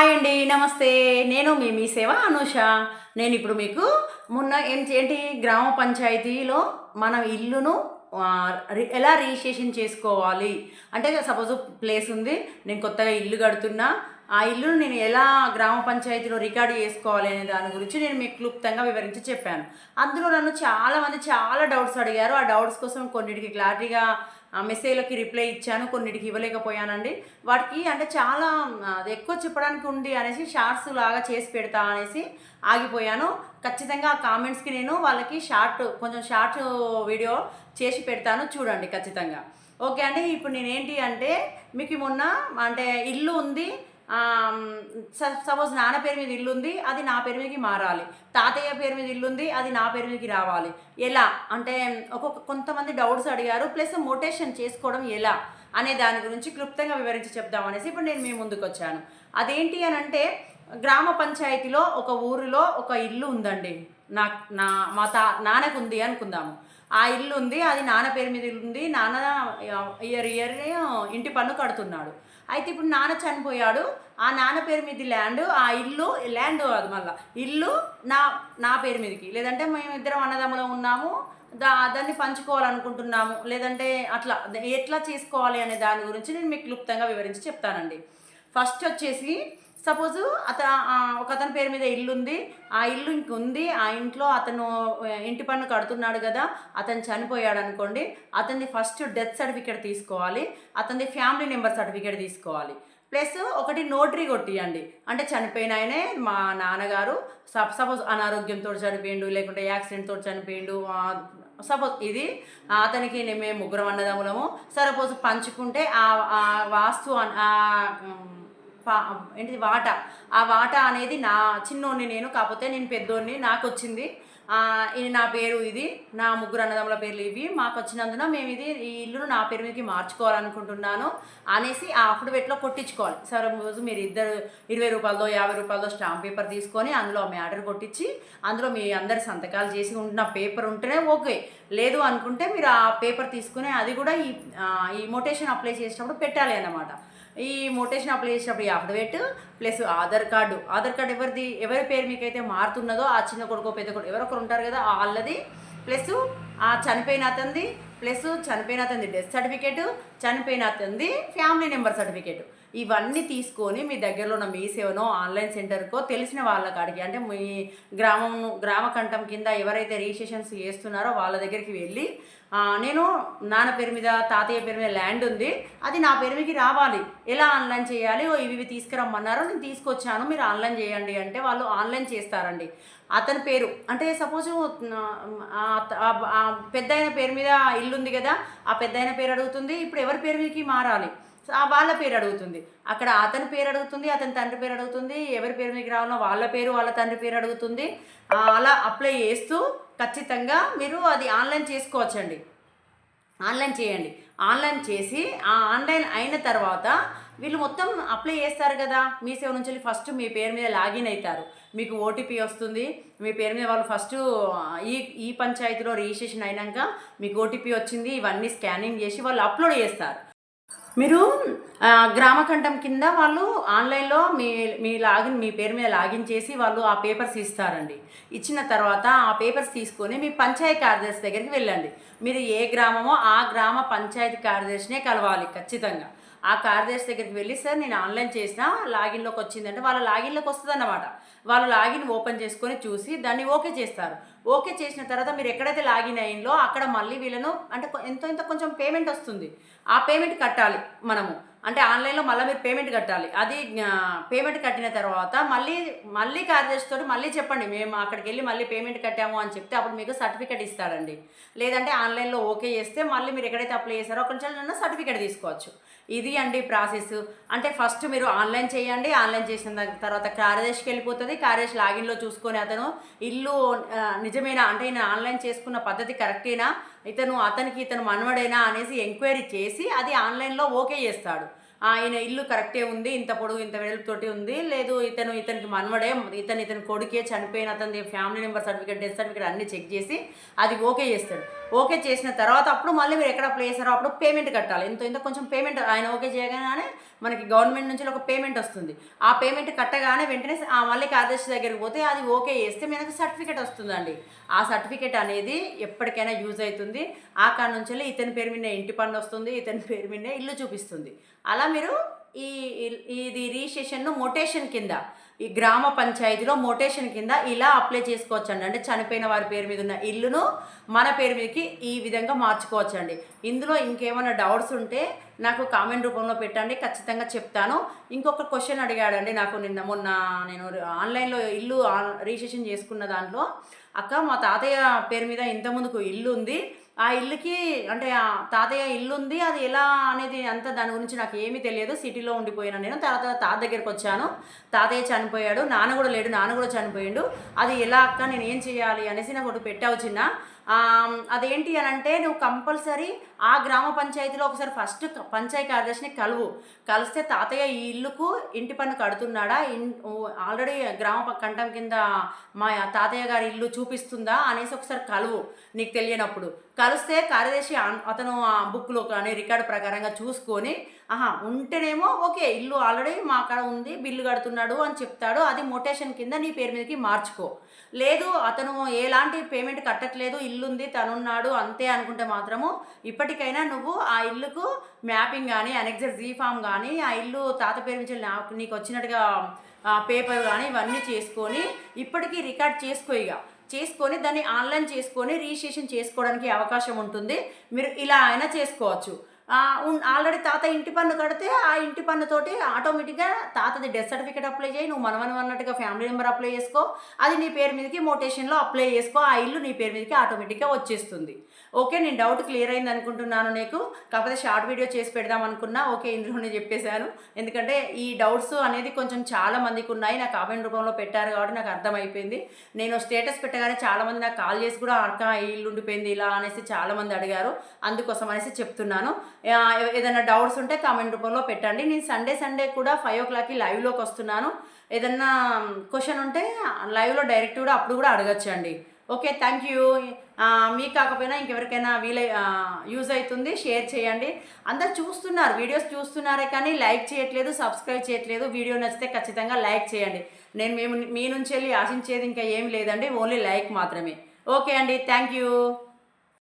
Hi అండి నమస్తే. నేను మీ మీ సేవ అనూష. నేను ఇప్పుడు మీకు మొన్న ఏంటి ఏంటి గ్రామ పంచాయతీలో మన ఇల్లును రి- ఎలా రిజిస్ట్రేషన్ చేసుకోవాలి? అంటే సపోజ్ ప్లేస్ ఉంది నేను కొత్తగా ఇల్లు కడుతున్నా. ఆ ఇల్లును నేను ఎలా గ్రామ పంచాయతీలో రికార్డు చేసుకోవాలి అనే దాని గురించి నేను మీకు క్లుప్తంగా వివరించి చెప్పాను. అందులో నన్ను చాలామంది చాలా డౌట్స్ అడిగారు. ఆ డౌట్స్ కోసం కొన్నిటికి క్లారిటీగా మెసేజ్లకి రిప్లై ఇచ్చాను కొన్నిటికి ఇవ్వలేకపోయానండి. వాటికి అంటే చాలా అది ఎక్కువ చెప్పడానికి ఉంది అనేసి షార్ట్స్ లాగా చేసి పెడతా అనేసి ఆగిపోయాను. ఖచ్చితంగా ఆ కామెంట్స్కి నేను వాళ్ళకి షార్ట్ కొంచెం షార్ట్ వీడియో చేసి పెడతాను చూడండి ఖచ్చితంగా. ఓకే అండి ఇప్పుడు నేనేంటి అంటే మీకు మొన్న అంటే ఇల్లు ఉంది సపోజ్ నాన్న పేరు మీద ఇల్లు ఉంది అది నా పేరు మీదకి మారాలి. తాతయ్య పేరు మీద ఇల్లు ఉంది అది నా పేరు మీదకి రావాలి. ఎలా? అంటే ఒక్కొక్క కొంతమంది డౌట్స్ అడిగారు ప్లస్ మోటేషన్ చేసుకోవడం ఎలా? అనే దాని గురించి క్లుప్తంగా వివరించి చెప్దామనేసి ఇప్పుడు నేను మీ ముందుకు వచ్చాను. అదేంటి అని అంటే గ్రామ పంచాయతీలో ఒక ఊరిలో ఒక ఇల్లు ఉందండి. నా నా మా తా నాన్నకు ఉంది అనుకుందాము. ఆ ఇల్లు ఉంది అది నాన్న పేరు మీద ఇల్లు ఉంది నాన్న ఇయర్ ఇయర్ ఇంటి పన్ను కడుతున్నాడు. అయితే ఇప్పుడు నాన్న చనిపోయాడు ఆ నాన్న పేరు మీద ల్యాండ్ ఆ ఇల్లు ల్యాండ్ అది మళ్ళీ. ఇల్లు నా నా పేరు మీదకి. లేదంటే మేము ఇద్దరం అన్నదమ్ములం ఉన్నాము దా దాన్ని పంచుకోవాలనుకుంటున్నాము లేదంటే అట్లా ఎట్లా చేసుకోవాలి అనే దాని గురించి నేను మీకు క్లుప్తంగా వివరించి చెప్తానండి. ఫస్ట్ వచ్చేసి సపోజ్ అత ఒక అతని పేరు మీద ఇల్లు ఉంది ఆ ఇల్లు ఉంది ఆ ఇంట్లో అతను ఇంటి పన్ను కడుతున్నాడు కదా అతను చనిపోయాడు అనుకోండి అతనిది ఫస్ట్ డెత్ సర్టిఫికేట్ తీసుకోవాలి. అతనిది ఫ్యామిలీ నెంబర్ సర్టిఫికేట్ తీసుకోవాలి. ప్లస్ ఒకటి నోటరీ కొట్టియండి. అంటే చనిపోయిన ఆయనే మా నాన్నగారు. సప్ సపోజ్ అనారోగ్యంతో చనిపోయిండు లేకుంటే యాక్సిడెంట్తో చనిపోయిండు సపోజ్ ఇది. అతనికి మేము ముగ్గురం అన్నదమ్ములము. సపోజ్ పంచుకుంటే ఆ ఆ వాస్తు ఏంటి ఏంటిది వాటా. ఆ వాటా అనేది నా చిన్నోడిని నేను కాకపోతే నేను పెద్దోడిని నాకు వచ్చింది ఇది నా పేరు ఇది నా ముగ్గురు అన్నదమ్ముల పేర్లు ఇవి. మాకు వచ్చినందున మేము ఇది ఈ ఇల్లును నా పేరు మీదకి మార్చుకోవాలనుకుంటున్నాను అనేసి ఆ అఫిడవిట్లో కొట్టించుకోవాలి. సరే రోజు మీరు ఇద్దరు ఇరవై రూపాయలతో యాభై రూపాయలతో స్టాంప్ పేపర్ తీసుకొని అందులో మీ ఆర్డర్ కొట్టించి అందులో మీ అందరి సంతకాలు చేసి ఉంటున్న పేపర్ ఉంటేనే ఓకే. లేదు అనుకుంటే మీరు ఆ పేపర్ తీసుకుని అది కూడా ఈ ఈ మొటేషన్ అప్లై చేసినప్పుడు పెట్టాలి అన్నమాట. ఈ మొటేషన్ అప్లై చేసినప్పుడు ఈ affidavit plus Aadhaar card. Aadhaar card ఎవరిది ఎవరి పేరు మీకైతే మారుతున్నదో ఆ చిన్న కొడుకో పెద్ద కొడుకు ఎవరొకరు ఉంటారు కదా వాళ్ళది. ప్లస్ ఆ చనిపోయిన అతనిది ప్లస్ చనిపోయిన అతనిది డెత్ సర్టిఫికేట్ చనిపోయిన అతనిది ఫ్యామిలీ నెంబర్ సర్టిఫికేట్ ఇవన్నీ తీసుకొని మీ దగ్గరలో ఉన్న మీ సేవనో ఆన్లైన్ సెంటర్కో తెలిసిన వాళ్ళ కాడికి అంటే మీ గ్రామం గ్రామ కంఠం కింద ఎవరైతే రిజిస్ట్రేషన్స్ చేస్తున్నారో వాళ్ళ దగ్గరికి వెళ్ళి నేను నాన్న పేరు మీద తాతయ్య పేరు మీద ల్యాండ్ ఉంది అది నా పేరు మీదకి రావాలి. ఎలా ఆన్లైన్ చేయాలి? ఓ ఇవి తీసుకురమ్మన్నారో నేను తీసుకొచ్చాను మీరు ఆన్లైన్ చేయండి అంటే వాళ్ళు ఆన్లైన్ చేస్తారండి. అతని పేరు అంటే సపోజ్ పెద్ద అయిన పేరు మీద ఇల్లు ఉంది కదా ఆ పెద్ద అయిన పేరు అడుగుతుంది ఇప్పుడు ఎవరి పేరు మీదకి మారాలి? వాళ్ళ పేరు అడుగుతుంది. అక్కడ అతని పేరు అడుగుతుంది అతని తండ్రి పేరు అడుగుతుంది ఎవరి పేరు మీకు రావాలో వాళ్ళ పేరు వాళ్ళ తండ్రి పేరు అడుగుతుంది. అలా అప్లై చేస్తూ ఖచ్చితంగా మీరు అది ఆన్లైన్ చేసుకోవచ్చండి. ఆన్లైన్ చేయండి. ఆన్లైన్ చేసి ఆ ఆన్లైన్ అయిన తర్వాత వీళ్ళు మొత్తం అప్లై చేస్తారు కదా. మీ సేవ నుంచి వెళ్ళి ఫస్ట్ మీ పేరు మీద లాగిన్ అవుతారు. మీకు ఓటీపీ వస్తుంది. మీ పేరు మీద వాళ్ళు ఫస్ట్ ఈ ఈ పంచాయతీలో రిజిస్ట్రేషన్ అయినాక మీకు ఓటీపీ వచ్చింది ఇవన్నీ స్కానింగ్ చేసి వాళ్ళు అప్లోడ్ చేస్తారు. మీరు గ్రామకంఠం కింద వాళ్ళు ఆన్లైన్లో మీ మీ లాగిన్ మీ పేరు మీద లాగిన్ చేసి వాళ్ళు ఆ పేపర్స్ ఇస్తారండి. ఇచ్చిన తర్వాత ఆ పేపర్స్ తీసుకొని మీ పంచాయతీ కార్యదర్శి దగ్గరికి వెళ్ళండి. మీరు ఏ గ్రామమో ఆ గ్రామ పంచాయతీ కార్యదర్శినే కలవాలి ఖచ్చితంగా. ఆ కార్యదర్శి దగ్గరికి వెళ్ళి సార్ నేను ఆన్లైన్ చేసిన లాగిన్లోకి వచ్చిందంటే వాళ్ళ లాగిన్లోకి వస్తుంది అన్నమాట వాళ్ళు లాగిన్ ఓపెన్ చేసుకొని చూసి దాన్ని ఓకే చేస్తారు. ఓకే చేసిన తర్వాత మీరు ఎక్కడైతే లాగిన్ అయ్యిందో అక్కడ మళ్ళీ వీళ్ళను అంటే ఎంతో ఎంత కొంచెం పేమెంట్ వస్తుంది. ఆ పేమెంట్ కట్టాలి మనము. అంటే ఆన్లైన్లో మళ్ళీ మీరు పేమెంట్ కట్టాలి. అది పేమెంట్ కట్టిన తర్వాత మళ్ళీ మళ్ళీ కార్యదర్శితో మళ్ళీ చెప్పండి. మేము అక్కడికి వెళ్ళి మళ్ళీ పేమెంట్ కట్టాము అని చెప్తే అప్పుడు మీకు సర్టిఫికేట్ ఇస్తారండి లేదంటే ఆన్లైన్లో ఓకే చేస్తే మళ్ళీ మీరు ఎక్కడైతే అప్లై చేస్తారో నుంచి సర్టిఫికేట్ తీసుకోవచ్చు. ఇది అండి ప్రాసెస్. అంటే ఫస్ట్ మీరు ఆన్లైన్ చేయండి ఆన్లైన్ చేసిన దాని తర్వాత కార్యదర్శికి వెళ్ళిపోతుంది. కార్యదర్శి లాగిన్లో చూసుకొని అతను ఇల్లు నిజమేనా? అంటే నేను ఆన్లైన్ చేసుకున్న పద్ధతి కరెక్టేనా? ఇతను అతనికి ఇతను మనవడేనా? అనేసి ఎంక్వైరీ చేసి అది ఆన్లైన్లో ఓకే చేస్తాడు. ఆయన ఇల్లు కరెక్టే ఉంది ఇంత పొడుగు ఇంత వెడల్పుతోటి ఉంది. లేదు ఇతను ఇతనికి మనవడే ఇతను ఇతని కొడుకే చనిపోయిన అతని family number certificate death certificate అన్ని చెక్ చేసి అది ఓకే చేస్తాడు. ఓకే చేసిన తర్వాత అప్పుడు మళ్ళీ మీరు ఎక్కడ అప్లై అప్పుడు పేమెంట్ కట్టాలి. ఇంత ఇంత కొంచెం పేమెంట్ ఆయన ఓకే చేయగానే మనకి గవర్నమెంట్ నుంచి ఒక పేమెంట్ వస్తుంది. ఆ పేమెంట్ కట్టగానే వెంటనే ఆ మళ్ళీ కార్యదర్శి దగ్గరికి పోతే అది ఓకే చేస్తే మనకు సర్టిఫికేట్ వస్తుందండి. ఆ సర్టిఫికేట్ అనేది ఎప్పటికైనా యూజ్ అవుతుంది. ఆ కాడ నుంచి ఇతని పేరు మీద ఇంటి పన్ను వస్తుంది ఇతని పేరు మీద ఇల్లు చూపిస్తుంది. అలా మీరు ఈ ఇల్- ఇది రిజిస్ట్రేషన్ను మొటేషన్ కింద ఈ గ్రామ పంచాయతీలో మొటేషన్ కింద ఇలా అప్లై చేసుకోవచ్చండి. అంటే చనిపోయిన వారి పేరు మీద ఉన్న ఇల్లును మన పేరు మీదకి ఈ విధంగా మార్చుకోవచ్చండి. ఇందులో ఇంకేమైనా డౌట్స్ ఉంటే నాకు కామెంట్ రూపంలో పెట్టండి ఖచ్చితంగా చెప్తాను. ఇంకొక క్వశ్చన్ అడిగాడండి నాకు నిన్న మొన్న నేను ఆన్లైన్లో ఇల్లు ఆన్- రిజిస్ట్రేషన్ చేసుకున్న దాంట్లో అక్క మా తాతయ్య పేరు మీద ఇంత ముందుకు ఇల్లు ఉంది ఆ ఇల్లుకి అంటే ఆ తాతయ్య ఇల్లు ఉంది అది ఎలా అనేది అంత దాని గురించి నాకు ఏమీ తెలియదు. సిటీలో ఉండిపోయాను నేను. తర్వాత తాత దగ్గరికి వచ్చాను. తాతయ్య చనిపోయాడు. నాన్న కూడా లేడు. నాన్న కూడా చనిపోయాడు. అది ఎలా అక్క నేను ఏం చేయాలి అనేసి నాకు ఒకటి పెట్టావు చిన్న. అదేంటి అని అంటే నువ్వు కంపల్సరీ ఆ గ్రామ పంచాయతీలో ఒకసారి ఫస్ట్ పంచాయతీ కార్యదర్శిని కలువు. కలిస్తే తాతయ్య ఈ ఇల్లుకు ఇంటి పన్ను కడుతున్నాడా? ఇన్ ఆల్రెడీ గ్రామ కంఠం కింద మా తాతయ్య గారి ఇల్లు చూపిస్తుందా అనేసి ఒకసారి కలువు నీకు తెలియనప్పుడు. కలిస్తే కార్యదర్శి అతను ఆ బుక్లో కానీ రికార్డు ప్రకారంగా చూసుకొని ఆహా ఉంటేనేమో ఓకే ఇల్లు ఆల్రెడీ మా కాడ ఉంది బిల్లు కడుతున్నాడు అని చెప్తాడు అది మొటేషన్ కింద నీ పేరు మీదకి మార్చుకో. లేదు అతను ఎలాంటి పేమెంట్ కట్టట్లేదు ఇల్లుంది తనున్నాడు అంతే అనుకుంటే మాత్రము ఇప్పటికైనా నువ్వు ఆ ఇల్లుకు మ్యాపింగ్ కానీ అనెక్జర్ జీ ఫామ్ కానీ ఆ ఇల్లు తాత పేరు నుంచి నీకు వచ్చినట్టుగా పేపర్ కానీ ఇవన్నీ చేసుకొని ఇప్పటికీ రికార్డ్ చేసుకో ఇక చేసుకొని దాన్ని ఆన్లైన్ చేసుకొని రిజిస్ట్రేషన్ చేసుకోవడానికి అవకాశం ఉంటుంది. మీరు ఇలా అయినా చేసుకోవచ్చు. ఆల్రెడీ తాత ఇంటి పన్ను కడితే ఆ ఇంటి పన్నుతోటి ఆటోమేటిక్గా తాతది డెత్ సర్టిఫికేట్ అప్లై చేయి నువ్వు మనమని అన్నట్టుగా ఫ్యామిలీ మెంబర్ అప్లై చేసుకో. అది నీ పేరు మీదకి మోటేషన్లో అప్లై చేసుకో. ఆ ఇల్లు నీ పేరు మీదకి ఆటోమేటిక్గా వచ్చేస్తుంది. ఓకే నేను డౌట్ క్లియర్ అయింది అనుకుంటున్నాను నీకు. కాకపోతే షార్ట్ వీడియో చేసి పెడదాం అనుకున్నా. ఓకే ఇందులోనే చెప్పేశాను. ఎందుకంటే ఈ డౌట్స్ అనేది కొంచెం చాలా మందికి ఉన్నాయి. నాకు కామెంట్ రూపంలో పెట్టారు కాబట్టి నాకు అర్థమైపోయింది. నేను స్టేటస్ పెట్టగానే చాలామంది నాకు కాల్ చేసి కూడా అక్క ఈ ఇల్లు ఉండిపోయింది ఇలా అనేసి చాలామంది అడిగారు. అందుకోసం అనేసి చెప్తున్నాను. ఏదైనా డౌట్స్ ఉంటే కామెంట్ రూపంలో పెట్టండి. నేను సండే సండే కూడా ఫైవ్ ఓ క్లాక్కి లైవ్లోకి వస్తున్నాను. ఏదన్నా క్వశ్చన్ ఉంటే లైవ్లో డైరెక్ట్ కూడా అప్పుడు కూడా అడగచ్చండి. Okay thank you. మీకు కాకపోయినా ఇంకెవరికైనా వీలై యూజ్ అవుతుంది షేర్ చేయండి. అందరు చూస్తున్నారు వీడియోస్ చూస్తున్నారే కానీ లైక్ చేయట్లేదు సబ్స్క్రైబ్ చేయట్లేదు. వీడియో నచ్చితే ఖచ్చితంగా లైక్ చేయండి. నేను మేము మీ నుంచి వెళ్ళి ఆశించేది ఇంకా ఏం లేదండి ఓన్లీ లైక్ మాత్రమే. ఓకే అండి థ్యాంక్ యూ.